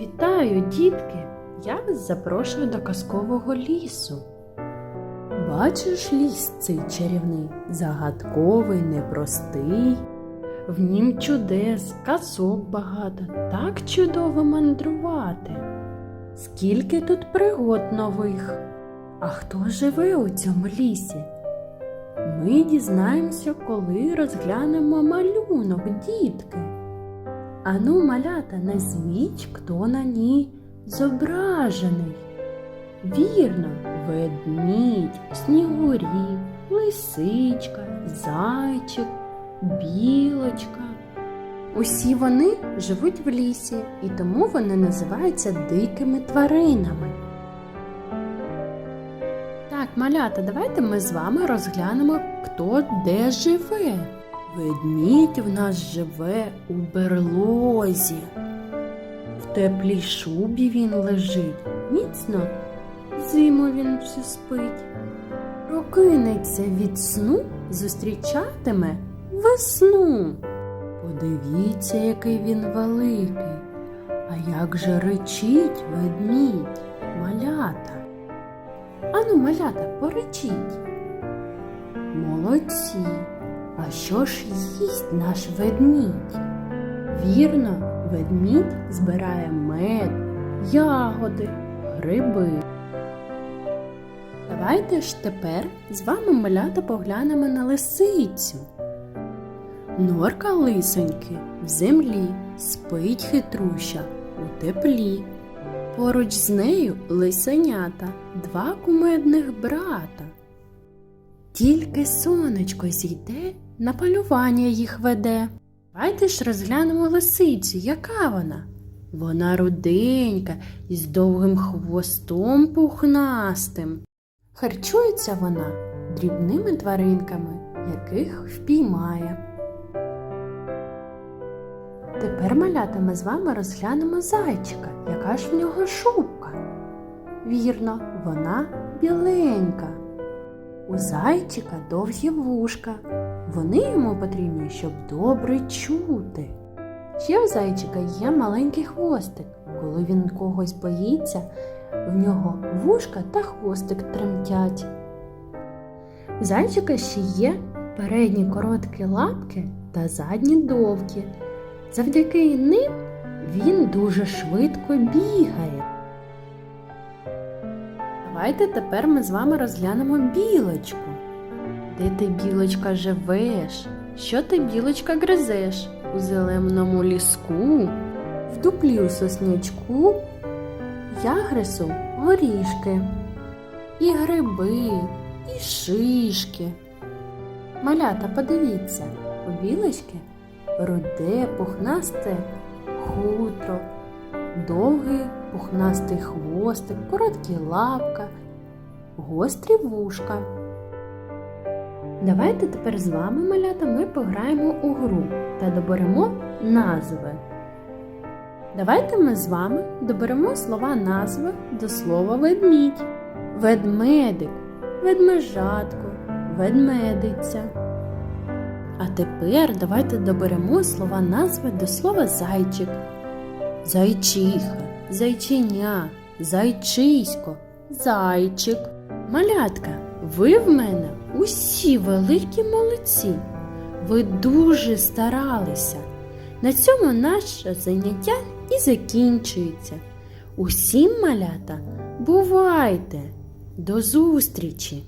Вітаю, дітки! Я вас запрошую до казкового лісу. Бачиш ліс цей чарівний, загадковий, непростий. В нім чудес, казок багато, так чудово мандрувати. Скільки тут пригод нових. А хто живе у цьому лісі? Ми дізнаємося, коли розглянемо малюнок, дітки. Ану, малята, назвіть, хто на ній зображений. Вірно, ведмідь, снігурі, лисичка, зайчик, білочка. Усі вони живуть в лісі, і тому вони називаються дикими тваринами. Так, малята, давайте ми з вами розглянемо, хто де живе. Ведмідь в нас живе у берлозі. В теплій шубі він лежить, міцно зиму він всю спить. Прокинеться від сну, зустрічатиме весну. Подивіться, який він великий. А як же речить ведмідь, малята? Ану, малята, поречіть. Молодці. А що ж їсть наш ведмідь? Вірно, ведмідь збирає мед, ягоди, гриби. Давайте ж тепер з вами малята поглянемо на лисицю. Норка лисоньки в землі спить хитруща у теплі. Поруч з нею лисенята, два кумедних брата. Тільки сонечко зійде, на полювання їх веде. Давайте ж розглянемо лисицю, яка вона? Вона руденька із довгим хвостом пухнастим. Харчується вона дрібними тваринками, яких впіймає. Тепер малята ми з вами розглянемо зайчика, яка ж в нього шубка. Вірно, вона біленька. У зайчика довгі вушка. Вони йому потрібні, щоб добре чути. Ще в зайчика є маленький хвостик. Коли він когось боїться, в нього вушка та хвостик тремтять. У зайчика ще є передні короткі лапки та задні довгі. Завдяки ним він дуже швидко бігає. Давайте тепер ми з вами розглянемо білочку. Де ти, білочка, живеш? Що ти, білочка, гризеш? У зеленому ліску, в дуплі у соснячку, я гризу горішки, і гриби, і шишки. Малята, подивіться, у білочки руде, пухнасте хутро, довгий пухнастий хвостик, короткі лапка, гострі вушка. Давайте тепер з вами, малята, ми пограємо у гру та доберемо назви. Давайте ми з вами доберемо слова назви до слова ведмідь, ведмедик, ведмежатко, ведмедиця. А тепер давайте доберемо слова назви до слова зайчик. Зайчиха, зайчиня, зайчисько, зайчик. Малятка, ви в мене усі великі молодці. Ви дуже старалися. На цьому наше заняття і закінчується. Усім малята, бувайте! До зустрічі!